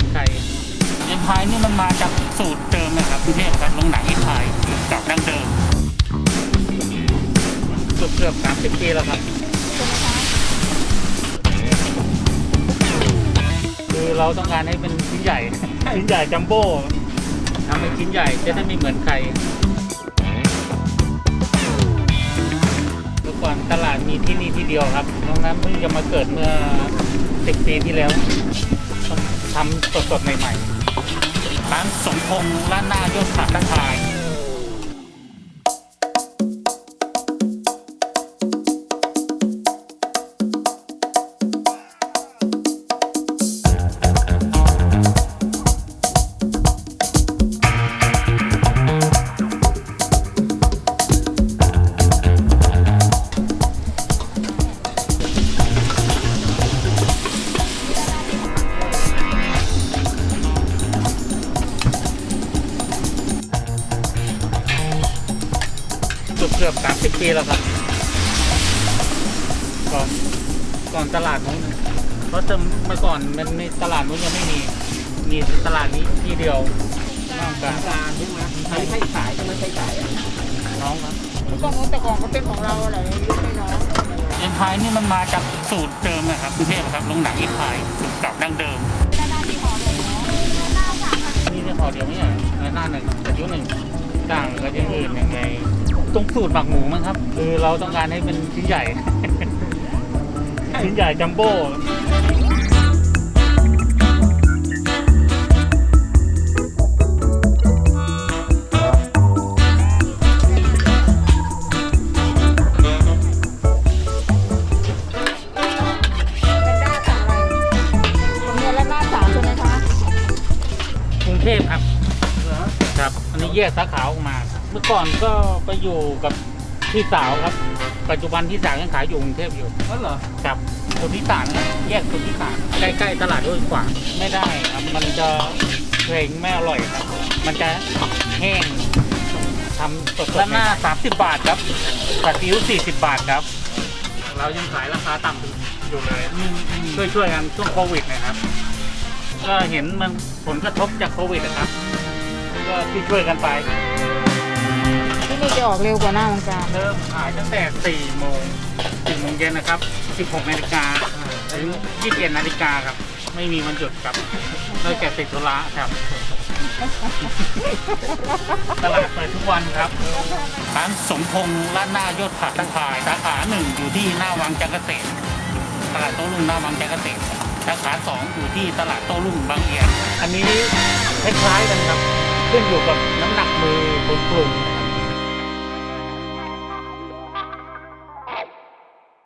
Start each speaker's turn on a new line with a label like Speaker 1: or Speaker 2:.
Speaker 1: อนใครเอ็นพายนี่มันมาจากสูตรเดิมนะครับกรุงเทพครับโรงหนังเอ็นพายจากดั้งเดิมเกือบเกือบสามสิบปีแล้วครับคือเราต้องการให้เป็นชิ้นใหญ่ชิ้นใหญ่จัมโบ้ทำเป็นชิ้นใหญ่จะได้ไม่เหมือนใครเมื่อก่อนตลาดมีที่นี่ที่เดียวครับตรงนั้นเพิ่งจะมาเกิดเมื่อสิบปีที่แล้ว ทำสดๆใหม่ๆร้านสมพงษ์ร้านหน้ายอดขาตั้งทาย กือบเกือบสามสิบปีแล้วครับ ก่อนก่อนตลาดนู้นเพราะเติมเมื่อก่อนมันมีตลาดนู้นยังไม่มี มีตลาดนี้ที่เดียวนอกจาก
Speaker 2: การใช่ไหมใช้ใช้ขายจะไม่ใช้ขายอะ
Speaker 1: น้องครับ
Speaker 2: ก็งแต่ก่อนก็เป็นของเราอะไรยุคไม่น้อง
Speaker 1: เอ็นพายนี่มันมาจากสูตรเดิมนะครับกรุงเทพครับโรงหนังเอ็นพายสูตรเก่าดั้งเดิมนี่ได้พอเดียวไม่ใช่เหรอหน้าหนึ่งอายุหนึ่งต่างกับอย่างอื่นยังไง ตรงสูตรหมักหมูมั้งครับคือเราต้องการให้เป็นชิ้นใหญ่ ชิ้นใหญ่จัมโบ้
Speaker 2: เป็นหน้าสามอะไรผมเนี่ยแล้วหน้าสามใช่ไหมคะ
Speaker 1: กรุงเทพครับ ครับ อันนี้แยกสาขาออกมา เมื่อก่อนก็ไปอยู่กับพี่สาวครับ ปัจจุบันพี่สาวยังขายอยู่กรุงเทพอยู่
Speaker 2: ก็เหรอ
Speaker 1: ครับสุทธิสารนะแยกสุทธิสารใกล้ๆตลาดด้วยขวางไม่ได้ครับ มันจะเพลงไม่อร่อยครับ มันจะแห้งทำสดแล้วหน้า 30 บาทครับผัดซีอิ๊ว40 บาทครับ เรายังขายราคาต่ำอยู่เลย ช่วยช่วยๆกันช่วงโควิดนะครับ ก็เห็นมันผลกระทบจากโควิดนะครับ ก็ที่ช่วยๆกันไป
Speaker 2: ที่ นี่จะออกเร็วกว่าหน้ามังการ
Speaker 1: เริ่มขายตั้งแต่4โมงถึงโมงเย็นนะครับ 16นาฬิกาถึง21นาฬิกาครับ ไม่มีวันหยุดครับนอกจากติดธุระครับ ตลาดเปิดทุกวันครับร้านสมพงษ์ร้านหน้ายศผักตะขายสาขาหนึ่งอยู่ที่หน้าวังจักรเกษมตลาดโต้รุ่งหน้าวังจักรเกษมสาขาสองอยู่ที่ตลาดโต้รุ่งบางเอียนอันนี้คล้ายๆกันครับขึ้นอยู่กับน้ำหนักมือคนปรุง